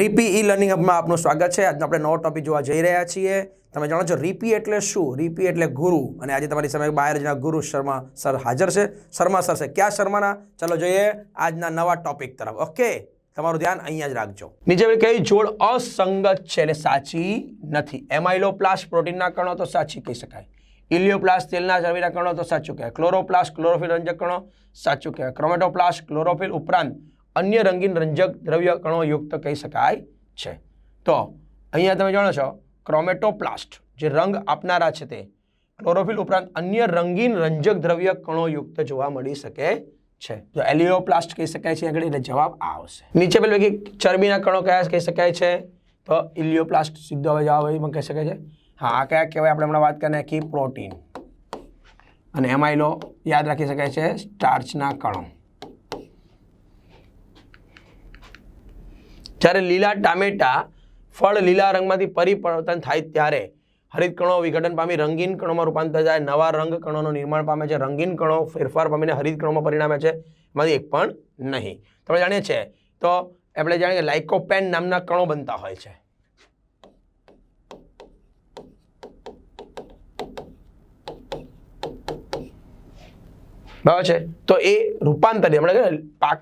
રીપી e learning હબમાં આપનું સ્વાગત છે. આજનો આપણે નવો ટોપિક જોવા જઈ રહ્યા છીએ. તમે જાણો છો, રીપી એટલે શું? રીપી એટલે ગુરુ. અને આજે તમારી સામે બાયરજના ગુરુ શર્મા સર હાજર છે. શર્મા સર છે. ક્યાં શર્માના? ચાલો જોઈએ આજના નવા ટોપિક તરફ. ઓકે તમારું ધ્યાન અહીંયા જ રાખજો. નીચે કઈ જોડ અસંગત છે એટલે સાચી નથી. એમાઇલોપ્લાસ્ટ પ્રોટીનના કણો તો સાચી કહી શકાય. ઇલિયોપ્લાસ્ટ તેલના ચરબીના કણો તો સાચું કહેવાય. ક્લોરોપ્લાસ્ટ, ક્લોરોફિલ રંજક કણો સાચું કહેવાય. ક્રોમેટોપ્લાસ્ટ, ક્લોરોફિલ ઉપરાંત અન્ય રંગીન રંજક દ્રવ્ય કણો યુક્ત કહી શકાય છે. તો અહીંયા તમે જાણો છો, ક્રોમેટોપ્લાસ્ટ જે રંગ આપનારા છે તે, ક્લોરોફિલ ઉપરાંત અન્ય રંગીન રંજક દ્રવ્ય કણો યુક્ત જોવા મળી શકે છે. તો એલિયોપ્લાસ્ટ કહી શકાય છે, આગળ એટલે જવાબ આ આવશે. નીચે પેલું કે ચરબીના કણો કયા કહી શકાય છે? તો ઇલિયોપ્લાસ્ટ સીધો હવે જવાબ એમાં કહી શકાય છે. હા, આ કયા કહેવાય? આપણે હમણાં વાત કરીએ કે પ્રોટીન. અને એમાં એમાઇલો યાદ રાખી શકાય છે સ્ટાર્ચના કણો. જ્યારે લીલા ટામેટા ફળ લીલા રંગમાંથી પરિવર્તન થાય ત્યારે હરિત કણો વિઘટન પામી રંગીન કણોમાં રૂપાંતર થાય. નવા રંગ કણોનું નિર્માણ પામે છે. રંગીન કણો ફેરફાર પામીને હરિત કણોમાં પરિણામે છે. એમાંથી એક પણ નહીં. તમે જાણીએ છીએ. તો આપણે જાણીએ કે લાઇકોપેન નામના કણો બનતા હોય છે. બરાબર છે? તો એ રૂપાંતરિત આપણે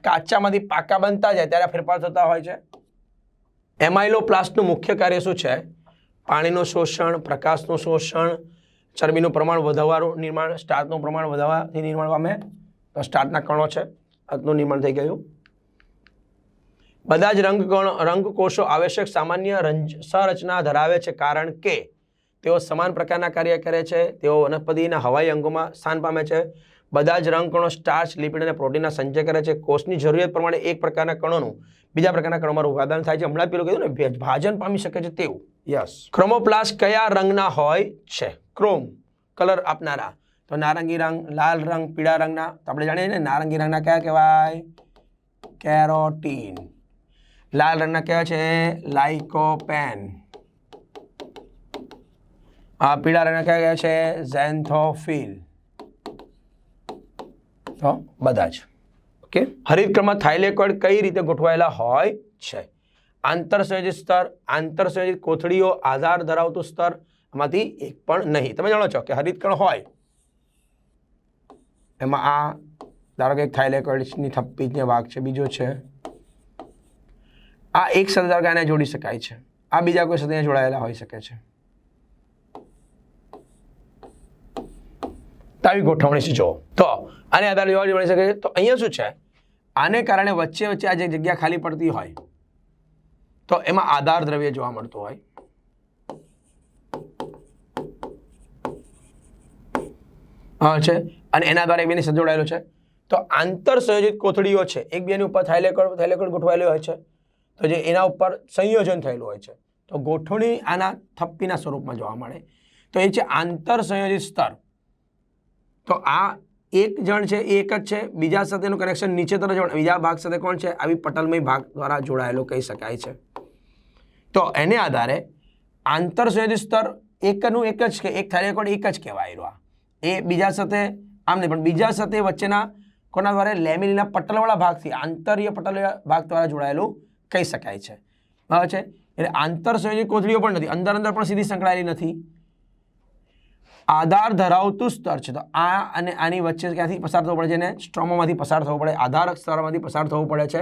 કાચામાંથી પાકા બનતા જાય, ત્યારે ફેરફાર થતા હોય છે. એમાઇલોપ્લાસ્ટનું મુખ્ય કાર્ય શું છે? પાણીનું શોષણ, પ્રકાશનું શોષણ, ચરબીનું પ્રમાણ વધારવાનું, નિર્માણ, સ્ટાર્ચનું પ્રમાણ વધારવાથી નિર્માણ પામે. તો સ્ટાર્ચના કણો છે. અતનું નિર્માણ થઈ ગયું. બધા જ રંગ કણો રંગકોષો આવશ્યક સામાન્ય રંજ, સંરચના ધરાવે છે કારણ કે તેઓ સમાન પ્રકારના કાર્ય કરે છે. તેઓ વનસ્પતિના હવાઈ અંગોમાં સ્થાન પામે છે. બધા જ રંગકણો સ્ટાર્ચ, લિપિડ અને પ્રોટીનના સંચય કરે છે. કોષની જરૂરિયાત પ્રમાણે એક પ્રકારના કણોનું બીજા પ્રકારના કણોમાં ઉત્પાદન થાય છે. હમણાં પેલું કીધું ને ભાજન પામી શકે છે તેવું. યસ ક્રોમોપ્લાસ્ટ કયા રંગના હોય છે? ક્રોમ કલર આપનારા. તો નારંગી રંગ લાલ રંગ પીળા રંગના. તો આપણે જાણીએ ને નારંગી રંગના કયા કહેવાય? કેરોટીન. લાલ રંગના કહેવાય છે? લાઇકોપેન. આ પીળા રંગના કયા કહેવાય છે? ઝેન્થોફિલ. તો બધા જ. ઓકે હરિતક્રમમાં થાઇલેકોઇડ કઈ રીતે ગોઠવાયેલા હોય છે? આંતરસંયોજિત સ્તર, આંતરસંયોજિત કોથળીઓ, આધાર ધરાવતું સ્તર, આમાંથી એક પણ નહીં. તમે જાણો છો કે હરિતકણ હોય. એમાં આ, ધારો કે એક થાઇલેકોઇડની થપ્પી જે ભાગ છે, બીજો છે. આ એક સાથે ધારો કે આને જોડી શકાય છે. આ બીજા કોઈ સાથે જોડાયેલા હોઈ શકે છે. આવી ગોઠવણી છે, જુઓ. તો આને આધારે જોવા મળી શકે છે. તો અહીંયા શું છે? આને કારણે વચ્ચે વચ્ચે આ જે જગ્યા ખાલી પડતી હોય, તો એમાં આધાર દ્રવ્ય જોવા મળતું હોય. હા, છે. અને એના દ્વારા એકબીજાની સાથે જોડાયેલું છે. તો આંતર સંયોજિત કોથળીઓ છે. એકબીજાની ઉપર થાઇલેકોઇડ થાઇલેકોઇડ ગોઠવાયેલી હોય છે. તો જે એના ઉપર સંયોજન થયેલું હોય છે. તો ગોઠવણી આના થપ્પીના સ્વરૂપમાં જોવા મળે. તો એ છે આંતર સંયોજિત સ્તર. તો આ એક જણ છે, એ એક જ છે, બીજા સાથેનું કનેક્શન નીચે તરફ જોડ બીજા ભાગ સાથે કોણ છે? આવી પટલમય ભાગ દ્વારા જોડાયેલો કહી શકાય છે. તો એને આધારે આંતર સંયોજિત સ્તર એકનું એક જ કે એક થાઇલેકોઇડ એક જ કહેવાય રહ્યો. એ બીજા સાથે, આમ નહીં, પણ બીજા સાથે વચ્ચેના કોના દ્વારા? લેમિનીના પટલવાળા ભાગથી આંતરીય પટલ ભાગ દ્વારા જોડાયેલું કહી શકાય છે. બરાબર છે? એટલે આંતર સંયોજિત કોથળીઓ પણ નથી. અંદર અંદર પણ સીધી સંકળાયેલી નથી. આધાર ધરાવતું સ્તર છે. તો આ અને આની વચ્ચે ક્યાંથી પસાર થવું પડે છે એને? સ્ટ્રોમામાંથી પસાર થવું પડે. આધાર સ્તરમાંથી પસાર થવું પડે છે.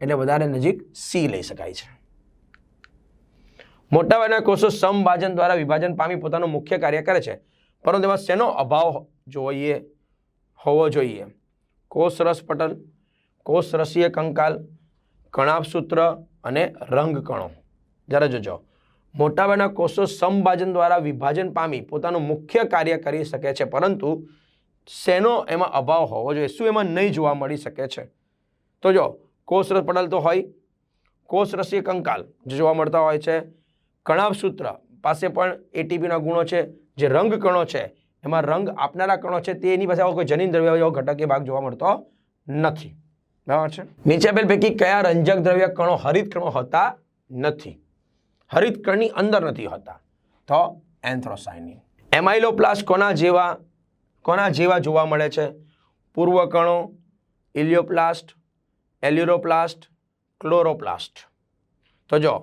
એટલે વધારે નજીક સી લઈ શકાય છે. મોટાભાગના કોષો સમભાજન દ્વારા વિભાજન પામી પોતાનું મુખ્ય કાર્ય કરે છે. પરંતુ તેમાં શેનો અભાવ જોઈએ? હોવો જોઈએ. કોષ રસ કોષ રસીય કંકાલ, કણાભસૂત્ર અને રંગકણો. જ્યારે જોજો. મોટાભાગના કોષો સમભાજન દ્વારા વિભાજન પામી પોતાનું મુખ્ય કાર્ય કરી શકે છે, પરંતુ શેનો એમાં અભાવ હોવો જોઈએ? શું એમાં નહીં જોવા મળી શકે છે? તો જો, કોષરસ રસ તો હોય, કોષરસીય કંકાલ જે જોવા મળતા હોય છે કણાવસૂત્ર પાસે પણ એટીપીના ગુણો છે, જે રંગ કણો છે, એમાં રંગ આપનારા કણો છે તેની પાસે આવો કોઈ જનીન દ્રવ્ય જેવો ઘટકીય ભાગ જોવા મળતો નથી. બરાબર છે? નીચે આપેલ પૈકી કયા રંજક દ્રવ્ય કણો હરિત કણો હોતા નથી? હરિત કણની અંદર નથી હોતા. તો એન્થ્રોસાયનિન એમાઇલોપ્લાસ્ટ કોના જેવા કોના જેવા જોવા મળે છે? પૂર્વ કણો ઇલિયોપ્લાસ્ટ, એલ્યુરોપ્લાસ્ટ, ક્લોરોપ્લાસ્ટ. તો જો,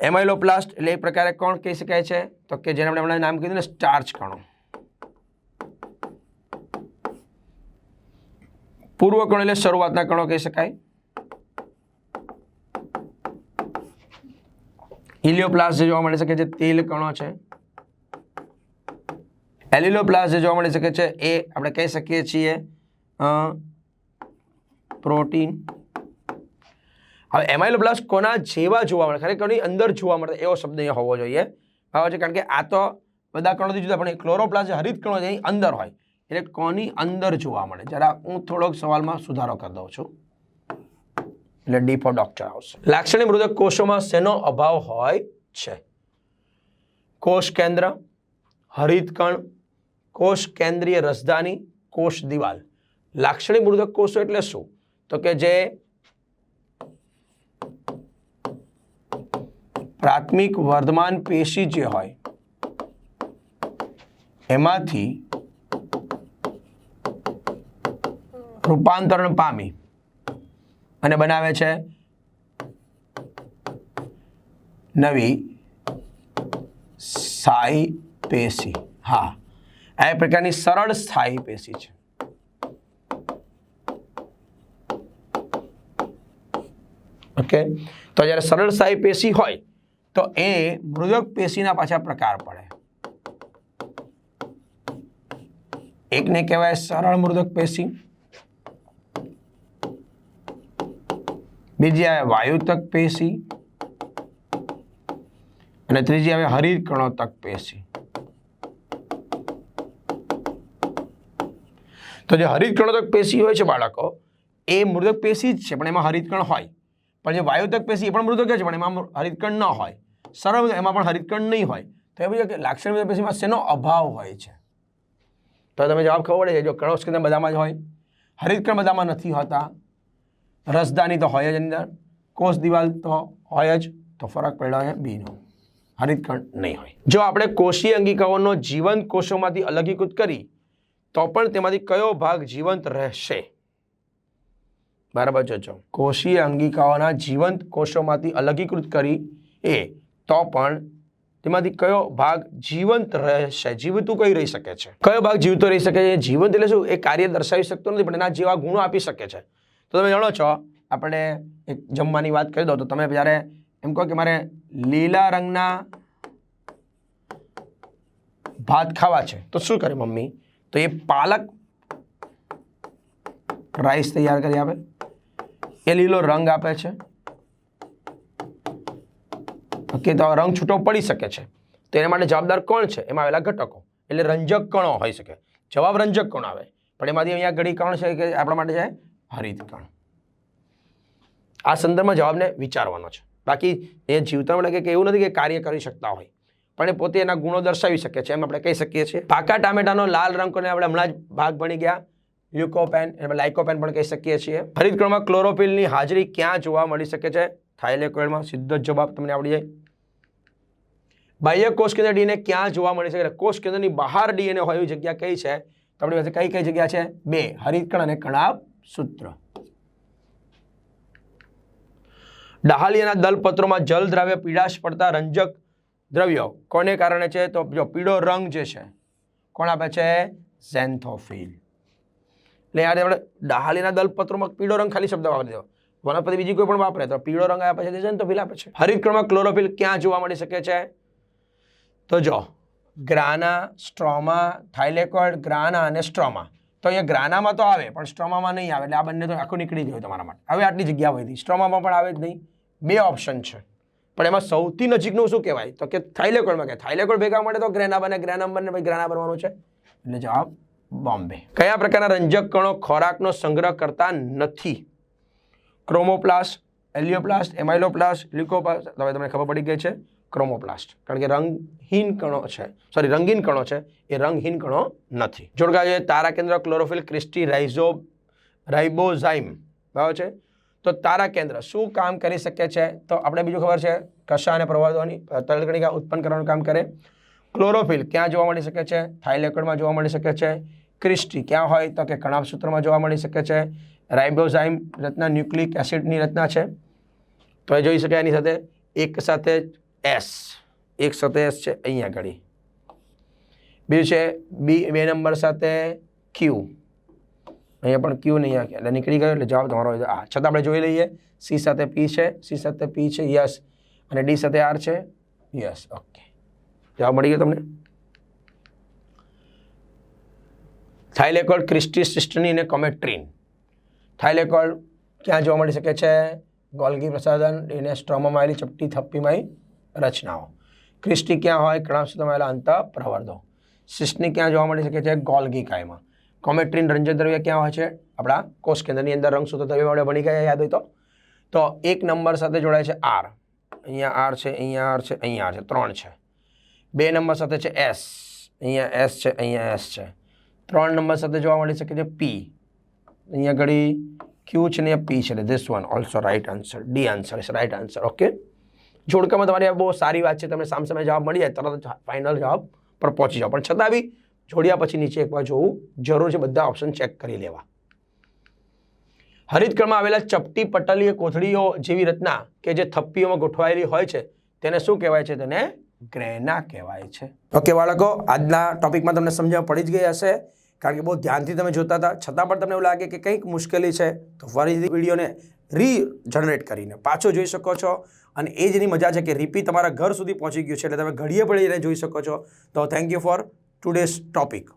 એમાઇલોપ્લાસ્ટ એટલે એક પ્રકારે કોણ કહી શકાય છે? તો કે જેને આપણે હમણાં નામ કીધું ને, સ્ટાર્ચ કણો. પૂર્વ કણો એટલે શરૂઆતના કણો કહી શકાય. ઇલિયોપ્લાસ્ટ જે જોવા મળી શકે છે, તેલ કણો છે. એલિલોપ્લાસ્ટ જે જોવા મળી શકે છે, એ આપણે કહી શકીએ છીએ પ્રોટીન. હવે એમાઇલોપ્લાસ્ટ કોના જેવા જોવા મળે? ખરેખર એની અંદર જોવા મળે, એવો શબ્દ અહીંયા હોવો જોઈએ. બરાબર છે? કારણ કે આ તો બધા કણોથી જુદા, પણ ક્લોરોપ્લાસ્ટ જે હરિત કણો છે અંદર હોય. એટલે કોની અંદર જોવા મળે? જરા હું થોડોક સવાલમાં સુધારો કરી દઉં છું. એટલે ડી ફોર ડોક્ટર આવશે. લાક્ષણિક મૃદક કોષોમાં શેનો અભાવ હોય છે? કોષ કેન્દ્ર હરિતકણ કોષ કેન્દ્રીય રસધાની કોષ દિવાલ. લાક્ષણિક મૃદક કોષો એટલે શું? તો કે જે પ્રાથમિક વર્ધમાન પેશી જે હોય, એમાંથી રૂપાંતરણ પામી. અને બનાવે છે નવી સ્થાયી પેશી. હા, આ એક પ્રકારની સરળ સ્થાયી પેશી છે. ઓકે, તો જ્યારે સરળ સ્થાયી પેશી હોય, તો એ મૃદક પેશીના પાછા પ્રકાર પડે. એકને કહેવાય સરળ મૃદક પેશી. બીજી આવે વાયુતક પેશી. અને ત્રીજી આવે હરિત કણોતક પેશી. તો જે હરિત કણોતક પેશી હોય છે બાળકો, એ મૃદક પેશી જ છે, પણ એમાં હરિતકણ હોય. પણ જે વાયુતક પેશી એ પણ મૃદક છે, પણ એમાં હરિતકણ ન હોય. સરળ એમાં પણ હરિતકણ નહીં હોય. તો એ બીજું કે લાક્ષણિક પેશીમાં શેનો અભાવ હોય છે? તો તમે જવાબ ખબર પડે છે જો કણોસ કેન્દ્ર બધામાં જ હોય. હરિતકણ બધામાં નથી હોતા. રસદાની તો હોય જ અંદર. કોષ દિવાલ તો હોય જ, તો ફરક પડ્યો છે બીનો હરિતકણ નહીં હોય. જો આપણે કોષીય અંગિકાઓનો જીવંત કોષોમાંથી અલગીકૃત કરી, તો પણ તેમાંથી કયો ભાગ જીવંત રહેશે? બરાબર જોજો કોષીય અંગિકાઓના જીવંત કોષોમાંથી અલગીકૃત કરી એ, તો પણ તેમાંથી કયો ભાગ જીવંત રહેશે? જીવતું કઈ રહી શકે છે? કયો ભાગ જીવતો રહી શકે છે? જીવંત એટલે શું? એ કાર્ય દર્શાવી શકતો નથી, પણ એના જેવા ગુણો આપી શકે છે. તો તમે જાણો છો, આપણે એક જમવાની વાત કરી દો, તો તમે જ્યારે એમ કહો કે મારે લીલા રંગના ભાત ખાવા છે, તો શું કરે મમ્મી? તો એ પાલક રાઈસ તૈયાર કરી આપે. એ લીલો રંગ આપે છે. ઓકે, તો રંગ છૂટો પડી શકે છે. તો એના માટે જવાબદાર કોણ છે? એમાં આવેલા ઘટકો, એટલે રંજક કણો હોઈ શકે. જવાબ રંજક કણો આવે. પણ એમાંથી અહીંયા ઘડી કણ છે કે આપણા માટે છે હરિત કણ. આ સંદર્ભમાં જવાબને વિચારવાનો છે. બાકી એ જીવતા લાગે કે એવું નથી કે કાર્ય કરી શકતા હોય. પણ એ પોતે એના ગુણો દર્શાવી શકે છે, એમ આપણે કહી શકીએ છીએ. પાકા ટામેટાનો લાલ રંગ કરીને આપણે હમણાં જ ભાગ ભણી ગયા. લ્યુકોપેન એટલે લાઇકોપેન પણ કહી શકીએ છીએ. હરિતકણમાં ક્લોરોફિલની હાજરી ક્યાં જોવા મળી શકે છે? થાઇલેકોઇડમાં સીધો જ જવાબ તમને આવડી જાય. બાહ્ય કોષ કેન્દ્ર ડીએનએ ક્યાં જોવા મળી શકે કોષ કેન્દ્રની બહાર ડીએનએ હોય એવી જગ્યા કઈ છે? તો આપણી પાસે કઈ કઈ જગ્યા છે? બે હરિતકણ અને કણાભ સૂત્ર. ડહાલિયાના દલપત્રોમાં જલ દ્રાવ્ય પીડાશ પડતા રંજક દ્રવ્યો કોને કારણે છે? તો જો પીળો રંગ જે છે, કોણ આપે છે? ઝેન્થોફિલ. એટલે યાર આપણે ડહાલીના દલપત્રોમાં પીળો રંગ ખાલી શબ્દ વાપરી દેવો. વનસ્પતિ બીજી કોઈ પણ વાપરે તો પીળો રંગ આપે છે, ઝેન્થોફિલ આપે છે. હરિતકણમાં ક્લોરોફિલ ક્યાં જોવા મળી શકે છે? તો જો, ગ્રાના સ્ટ્રોમા, થાઇલેકોઇડ ગ્રાના અને સ્ટ્રોમા. તો અહીંયા ગ્રાનામાં તો આવે, પણ સ્ટ્રોમામાં નહીં આવે, એટલે આ બંને તો આખું નીકળી ગયું તમારા માટે. હવે આટલી જગ્યા વધી સ્ટ્રોમામાં પણ આવે જ નહીં. બે ઓપ્શન છે. પણ એમાં સૌથી નજીકનું શું કહેવાય? તો કે થાઇલેકોડમાં કે થાઇલેકોડ ભેગા મળે તો ગ્રેના બને ગ્રેના બને ભાઈ ગ્રાના બનવાનું છે. એટલે જવાબ બોમ્બે. કયા પ્રકારના રંજક કણો ખોરાકનો સંગ્રહ કરતા નથી? ક્રોમોપ્લાસ એલિયોપ્લાસ્ટ, એમાઇલોપ્લાસ્ટ, લ્યુકોપ્લાસ્ટ, હવે તમને ખબર પડી ગઈ છે. ક્રોમોપ્લાસ્ટ. કારણ કે રંગહીન કણો છે. સોરી રંગીન કણો છે. એ રંગહીન કણો નથી. જોડકા જોઈએ તારા કેન્દ્ર ક્લોરોફિલ ક્રિસ્ટી રાઇઝો રાઇબોઝાઇમ બરાબર છે? તો તારા કેન્દ્ર શું કામ કરી શકે છે? તો આપણે બીજું ખબર છે, કશા અને પ્રવાદોની તલકણિકા ઉત્પન્ન કરવાનું કામ કરે. ક્લોરોફિલ ક્યાં જોવા મળી શકે છે? થાઇલેકોઇડમાં જોવા મળી શકે છે. ક્રિસ્ટી ક્યાં હોય? તો કે કણાભ સૂત્રમાં જોવા મળી શકે છે. રાઇબોઝાઇમ રચના, ન્યુક્લિક એસિડની રચના છે. તો એ જોઈ શકાય એની સાથે. એક સાથે એસ એક સાથે એસ છે અહીંયા આગળ. બીજું છે બી બે નંબર સાથે ક્યુ અહીંયા પણ ક્યુ નહીં આ એટલે નીકળી ગયો એટલે જવાબ તમારો આ. છતાં આપણે જોઈ લઈએ. સી સાથે પી છે સી સાથે પી છે યસ અને ડી સાથે આર છે યસ ઓકે જવાબ મળી ગયો તમને? થાઇલેકોલ્ડ ક્રિસ્ટી સિસ્ટની અને કોમેટ્રીન થાઇલેકોલ્ડ ક્યાં જોવા મળી શકે છે? ગોલ્ગી પ્રસાદન એને સ્ટ્રોમામાં આવેલી ચપટી થપ્પીમાં રચનાઓ. ક્રિસ્ટી ક્યાં હોય કણાવસૂત્રમાં આવેલા અંત પ્રવર્ધો સિસ્ટની ક્યાં જોવા મળી શકે છે, ગોલ્ગી કાયમાં. કોમેટ્રીન રંજન દ્રવ્ય ક્યાં હોય છે, આપણા કોષ કેન્દ્રની અંદર રંગસૂત્ર દ્રવ્ય આપણે બની ગયા, યાદ હોય તો. તો એક નંબર સાથે જોડાય છે આર. અહીંયા આર છે, અહીંયા આર છે, અહીંયા આર છે, ત્રણ છે. બે નંબર સાથે છે એસ. અહીંયા એસ છે, અહીંયા એસ છે. ત્રણ નંબર સાથે જોવા મળી શકે છે પી. અહીંયા ઘડી ક્યુ છે ને પી છે, એટલે this one also right answer D answer is right answer okay જોડકામાં તમારી આ બહુ સારી વાત છે તમે સામસામે જવાબ મળી જાય, તરત ફાઇનલ જવાબ પર પહોંચી જાઓ. પણ છતાં બી જોડ્યા પછી નીચે એકવાર જોવું જરૂર છે, બધા ઓપ્શન ચેક કરી લેવા. હરિતકળમાં આવેલા ચપટી પટલીય કોથળીઓ જેવી રચના કે જે થપ્પીઓમાં ગોઠવાયેલી હોય છે, તેને શું કહેવાય છે? તેને ગ્રેના કહેવાય છે. ઓકે બાળકો, આજના ટોપિકમાં તમને સમજણ પડી જ ગઈ હશે, કારણ કે બહુ ધ્યાનથી તમે જોતા હતા. છતાં પણ તમને એવું લાગે કે કંઈક મુશ્કેલી છે, તો ફરીથી વિડીયોને રી જનરેટ કરીને પાછો જોઈ શકો છો. અને એ જ એની મજા છે કે રીપી તમારા ઘર સુધી પહોંચી ગયું છે, એટલે તમે ઘડીએ પડીને જોઈ શકો છો. તો thank you for today's topic